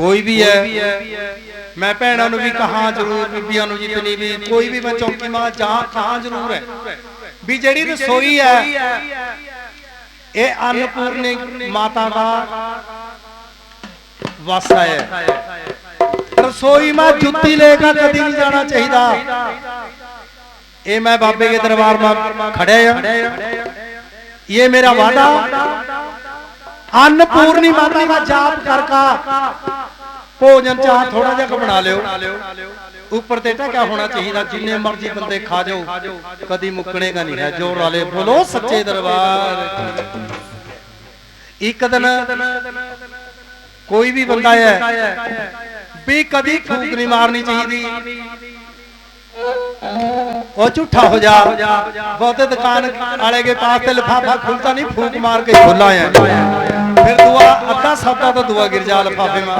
ਕੋਈ ਵੀ ਹੈ। ਮੈਂ ਭੈਣਾਂ ਨੂੰ ਵੀ ਕਹਾ ਜ਼ਰੂਰ ਬੀਬੀਆਂ ਨੂੰ ਜਿਤਨੀ ਵੀ ਕੋਈ ਵੀ ਮੈਂ ਚੌਂਕੀ ਮਾਂ ਜਾਂ ਕਹਾ ਜ਼ਰੂਰ ਹੈ। ਵੀ ਜਿਹੜੀ ਰਸੋਈ ਹੈ ਇਹ ਅਨਪੂਰਨੀ ਮਾਤਾ ਦਾ ਵਾਸਾ ਹੈ। ਰਸੋਈ ਮਾਂ ਜੁੱਤੀ ਲੈ ਕੇ ਕਦੀ ਨਹੀਂ ਜਾਣਾ ਚਾਹੀਦਾ। ਇਹ ਮੈਂ ਬਾਬੇ ਦੇ ਦਰਬਾਰ ਮਾਂ ਖੜਿਆ ਆ ਇਹ ਮੇਰਾ ਵਾਦਾ ਅੰਨਪੂਰਨੀ ਮਾਤਾ ਦਾ ਜਾਪ ਕਰਕਾ ਭੋਜਨ ਚਾਹ ਥੋੜਾ ਜਿਹਾ ਬਣਾ ਲਿਓ। ਉੱਪਰ ਤੇ ਟਕਿਆ ਹੋਣਾ ਚਾਹੀਦਾ, ਜਿੰਨੇ ਮਰਜ਼ੀ ਬੰਦੇ ਖਾ ਜਾਓ, ਕਦੀ ਮੁੱਕਣੇਗਾ ਨਹੀਂ ਹੈ, ਜੋਰ ਵਾਲੇ ਬੋਲੋ, ਸੱਚੇ ਦਰਬਾਰ। ਇੱਕ ਦਿਨ ਕੋਈ ਵੀ ਬੰਦਾ ਹੈ, ਵੀ ਕਦੀ ਫੂਕ ਨਹੀਂ ਮਾਰਨੀ ਚਾਹੀਦੀ। ਉਹ ਝੂਠਾ ਹੋ ਜਾ। ਬਹੁਤੇ ਦੁਕਾਨ ਵਾਲੇ ਕੇ ਪਾਸ ਤੇ ਲਿਫਾਫਾ ਖੁੱਲਤਾ ਨਹੀਂ, ਫੂਕ ਮਾਰ ਕੇ ਖੋਲਾ ਆ ਫਿਰ ਦੁਆ, ਅੱਧਾ ਸੌਦਾ ਤਾਂ ਦੁਆ ਗਿਰ ਜਾ ਮਾਰ।